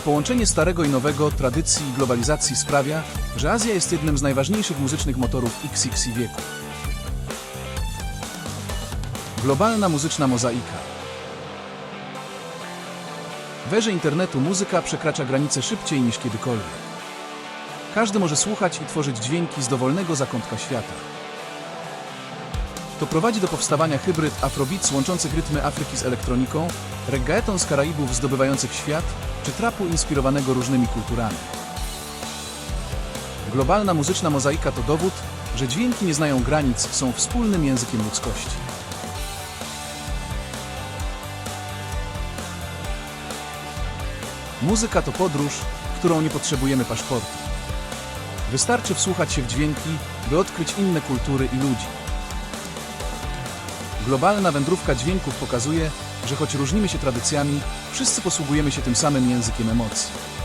Połączenie starego i nowego, tradycji i globalizacji sprawia, że Azja jest jednym z najważniejszych muzycznych motorów XX wieku. Globalna muzyczna mozaika. W erze internetu muzyka przekracza granice szybciej niż kiedykolwiek. Każdy może słuchać i tworzyć dźwięki z dowolnego zakątka świata. To prowadzi do powstawania hybryd afrobeats łączących rytmy Afryki z elektroniką, reggaeton z Karaibów zdobywających świat, czy trapu inspirowanego różnymi kulturami. Globalna muzyczna mozaika to dowód, że dźwięki nie znają granic, są wspólnym językiem ludzkości. Muzyka to podróż, którą nie potrzebujemy paszportu. Wystarczy wsłuchać się w dźwięki, by odkryć inne kultury i ludzi. Globalna wędrówka dźwięków pokazuje, że choć różnimy się tradycjami, wszyscy posługujemy się tym samym językiem emocji.